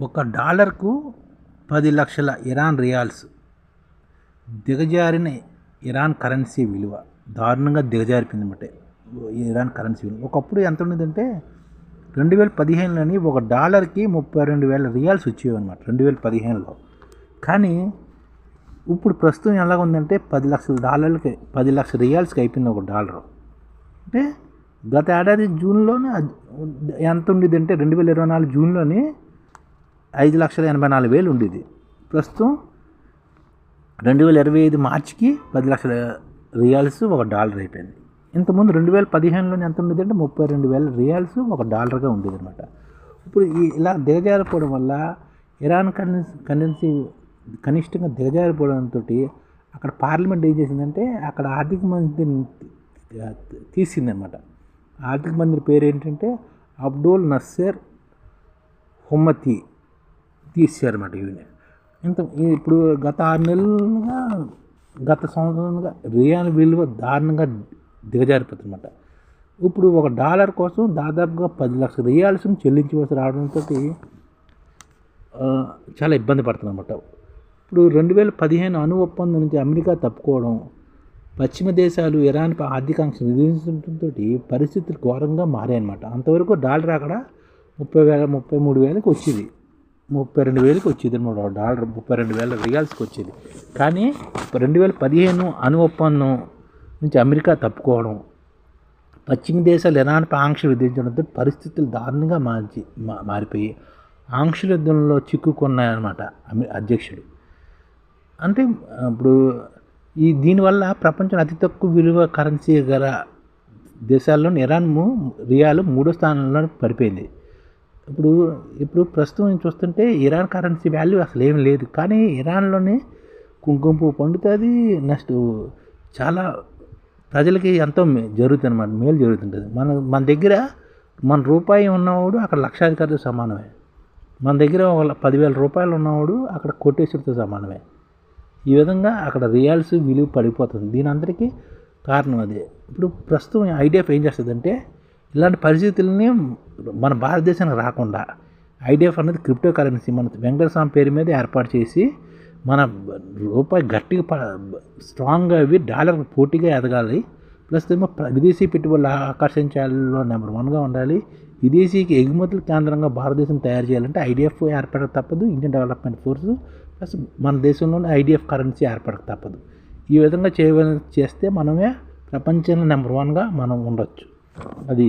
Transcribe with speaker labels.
Speaker 1: ఒక డాలర్కు పది లక్షల ఇరాన్ రియాల్స్. దిగజారిన ఇరాన్ కరెన్సీ విలువ. దారుణంగా దిగజారిపోయింది అన్నమాట. ఇరాన్ కరెన్సీ విలువ. ఒకప్పుడు ఎంత ఉండేదంటే రెండు వేల పదిహేనులోని ఒక డాలర్కి ముప్పై రెండు వేల రియాల్స్ వచ్చేవి అనమాట రెండు వేల పదిహేనులో. కానీ ఇప్పుడు ప్రస్తుతం ఎలా ఉందంటే పది లక్షల డాలర్లకి పది లక్షల రియాల్స్కి అయిపోయింది ఒక డాలర్. అంటే గత ఏడాది జూన్లోనే ఎంత ఉండేది అంటే రెండు వేల ఇరవై నాలుగు జూన్లోని ఐదు లక్షల ఎనభై నాలుగు వేలు ఉండేది. ప్రస్తుతం రెండు వేల ఇరవై ఐదు మార్చికి పది లక్షల రియాల్స్ ఒక డాలర్ అయిపోయింది. ఇంతకుముందు రెండు వేల పదిహేనులోనే ఎంత ఉండేది అంటే ముప్పై రెండు వేల రియాల్స్ ఒక డాలర్గా ఉండేది అనమాట ఇప్పుడు ఈ ఇలా దిగజారిపోవడం వల్ల ఇరాన్ కరెన్సీ కరెన్సీ కనిష్టంగా దిగజారిపోవడంతో అక్కడ పార్లమెంట్ ఏం చేసిందంటే అక్కడ ఆర్థిక మంత్రిని తీసిందనమాట ఆర్థిక మంత్రి పేరు ఏంటంటే అబ్దుల్ నస్సర్ హుమ్మతి తీసారన్నమాట ఇవిని ఇంత ఇప్పుడు గత ఆరు నెలలుగా గత సంవత్సరంగా రియాల్ విలువ దారుణంగా దిగజారిపోతుందన్నమాట. ఇప్పుడు ఒక డాలర్ కోసం దాదాపుగా పది లక్షల రియాల్స్ని చెల్లించవలసి రావడంతో చాలా ఇబ్బంది పడుతుందన్నమాట. ఇప్పుడు రెండు వేల పదిహేను అణు ఒప్పందం నుంచి అమెరికా తప్పుకోవడం పశ్చిమ దేశాలు ఇరాన్ ఆర్థికాంక్ష విధించడంతో పరిస్థితులు ఘోరంగా మారాయన్నమాట. అంతవరకు డాలర్ అక్కడ ముప్పై వేల ముప్పై మూడు వేలకు వచ్చింది. ముప్పై రెండు వేలకు వచ్చేది అనమాట డాలర్ ముప్పై రెండు వేల రియాల్స్కి వచ్చేది కానీ రెండు వేల పదిహేను అణు ఒప్పందం నుంచి అమెరికా తప్పుకోవడం పశ్చిమ దేశాలు ఎలాంటి ఆంక్ష విధించడంతో పరిస్థితులు దారుణంగా మార్చి మారిపోయి ఆంక్షల యుద్ధంలో చిక్కుకున్నాయన్నమాట అధ్యక్షుడు. అంటే ఇప్పుడు ఈ దీనివల్ల ప్రపంచంలో అతి తక్కువ విలువ కరెన్సీ గల దేశాల్లో ఇరాన్ రియాలు మూడో స్థానంలో పడిపోయింది. ఇప్పుడు ఇప్పుడు ప్రస్తుతం చూస్తుంటే ఇరాన్ కరెన్సీ వాల్యూ అసలు ఏం లేదు. కానీ ఇరాన్లోనే కుంకుమ పువ్వు పండుతుంది నెక్స్ట్ చాలా ప్రజలకి ఎంతో జరుగుతుంది అనమాట మేలు జరుగుతుంటుంది. మన మన దగ్గర మన రూపాయి ఉన్నవాడు అక్కడ లక్షాధికారితో సమానమే. మన దగ్గర పదివేల రూపాయలు ఉన్నవాడు అక్కడ కోటేశ్వరితో సమానమే. ఈ విధంగా అక్కడ రియాల్స్ విలువ పడిపోతుంది. దీని అందరికీ కారణం అదే. ఇప్పుడు ప్రస్తుతం ఐడిఎఫ్ ఏం చేస్తుందంటే ఇలాంటి పరిస్థితులని మన భారతదేశానికి రాకుండా ఐడిఎఫ్ అనేది క్రిప్టో కరెన్సీ మన వెంకటస్వామి పేరు మీద ఏర్పాటు చేసి మన రూపాయి గట్టిగా స్ట్రాంగ్గా అవి డాలర్ పోటీగా ఎదగాలి. ప్లస్ ఏమో విదేశీ పెట్టుబడులు ఆకర్షించాలలో నెంబర్ వన్గా ఉండాలి. విదేశీకి ఎగుమతుల కేంద్రంగా భారతదేశం తయారు చేయాలంటే ఐడిఎఫ్ ఏర్పడక తప్పదు ఇండియన్ డెవలప్మెంట్ ఫోర్స్ ప్లస్ మన దేశంలోనే ఐడిఎఫ్ కరెన్సీ ఏర్పడక తప్పదు. ఈ విధంగా చేయ చేస్తే మనమే ప్రపంచంలో నెంబర్ వన్గా మనం ఉండొచ్చు. అది